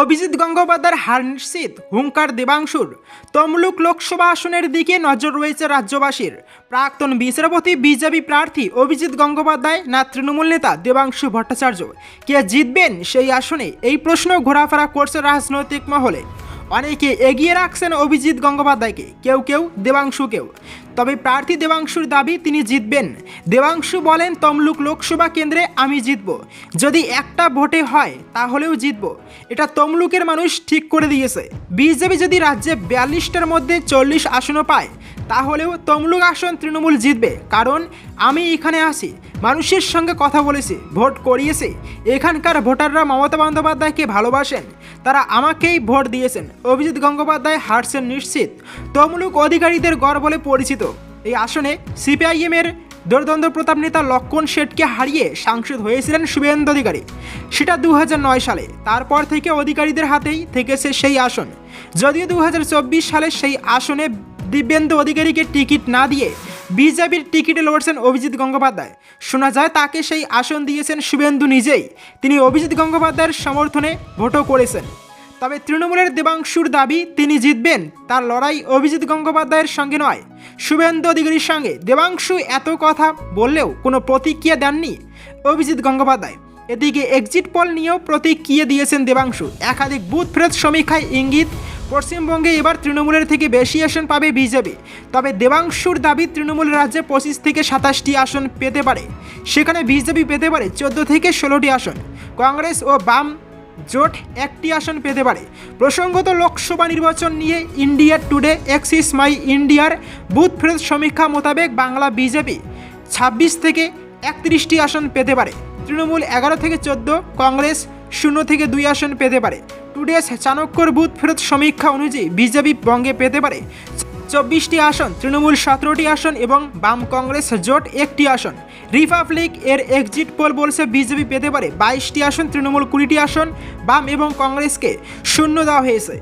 অভিজিৎ গঙ্গোপাধ্যায়ের হার হুঙ্কার দেবাংশুর তমলুক লোকসভা আসনের দিকে নজর রয়েছে রাজ্যবাসীর। প্রাক্তন বিচারপতি, বিজেপি প্রার্থী অভিজিৎ গঙ্গোপাধ্যায় না তৃণমূল নেতা দেবাংশু ভট্টাচার্য। কে জিতবেন সেই আসনে এই প্রশ্ন ঘোরাফেরা করছে রাজনৈতিক মহলে। অনেকে এগিয়ে রাখছেন অভিজিৎ গঙ্গোপাধ্যায়কে, কেউ কেউ দেবাংশুকেও। তবে প্রার্থী দেবাংশুর দাবি তিনি জিতবেন। দেবাংশু বলেন, তমলুক লোকসভা কেন্দ্রে আমি জিতব। যদি একটা ভোটে হয়, তাহলেও জিতব। এটা তমলুকের মানুষ ঠিক করে দিয়েছে। বিজেপি যদি রাজ্যে বিয়াল্লিশটার মধ্যে চল্লিশ আসনও পায় তাহলেও তমলুক আসন তৃণমূল জিতবে, কারণ আমি এখানে আসি মানুষের সঙ্গে কথা বলেছি, ভোট করিয়েছে। এখানকার ভোটাররা মমতা বন্দ্যোপাধ্যায়কে ভালোবাসেন। তারা আমাকেই ভোট দিয়েছেন। অভিজিৎ গঙ্গোপাধ্যায় হারছেন নিশ্চিত। তমলুক অধিকারীদের গড় বলে পরিচিত। এই আসনে সিপিআইএমের দোরদণ্ড প্রতাপ নেতা লক্ষণ শেঠকে হারিয়ে সাংসদ হয়েছিলেন শুভেন্দু অধিকারী। সেটা দু হাজার নয় সালে। তারপর থেকে অধিকারীদের হাতেই থেকেছে সেই আসন। যদিও দু হাজার চব্বিশ সালে সেই আসনে দিব্যেন্দু অধিকারীকে টিকিট না দিয়ে বিজেপির টিকিটে লড়ছেন অভিজিৎ গঙ্গোপাধ্যায়। শোনা যায়, তাকে সেই আসন দিয়েছেন শুভেন্দু নিজেই। তিনি অভিজিৎ গঙ্গোপাধ্যায়ের সমর্থনে ভোটও করেছেন। তবে তৃণমূলের দেবাংশুর দাবি, তিনি জিতবেন, তার লড়াই অভিজিৎ গঙ্গোপাধ্যায়ের সঙ্গে নয়। শুভেন্দু অধিকারীর সঙ্গে। দেবাংশু এত কথা বললেও কোনো প্রতিক্রিয়া দেননি অভিজিৎ গঙ্গোপাধ্যায়। এদিকে এক্সিট পল নিয়েও প্রতিক্রিয়া দিয়েছেন দেবাংশু। একাধিক বুথ ফেরত সমীক্ষায় ইঙ্গিত পশ্চিমবঙ্গে এবার তৃণমূলের থেকে বেশি আসন পাবে বিজেপি। তবে দেবাংশুর দাবি তৃণমূল রাজ্যে পঁচিশ থেকে সাতাশটি আসন পেতে পারে। সেখানে বিজেপি পেতে পারে চোদ্দ থেকে ষোলোটি আসন। কংগ্রেস ও বাম জোট একটি আসন পেতে পারে। প্রসঙ্গত লোকসভা নির্বাচন নিয়ে ইন্ডিয়া টুডে এক্সিস মাই ইন্ডিয়ার বুথ ফেরত সমীক্ষা মোতাবেক বাংলা বিজেপি ছাব্বিশ থেকে একত্রিশটি আসন পেতে পারে। তৃণমূল এগারো থেকে চোদ্দ, কংগ্রেস শূন্য থেকে দুই আসন পেতে পারে। টুডেস চাণক্যর বুথ ফেরত সমীক্ষা অনুযায়ী বিজেপি বঙ্গে পেতে পারে। চব্বিশটি আসন, তৃণমূল সতেরোটি আসন এবং বাম কংগ্রেস জোট একটি আসন। রিপাবলিক এর এক্সিট পোল বলছে বিজেপি পেতে পারে। বাইশটি আসন, তৃণমূল কুড়িটি আসন, বাম এবং কংগ্রেসকে শূন্য দেওয়া হয়েছে।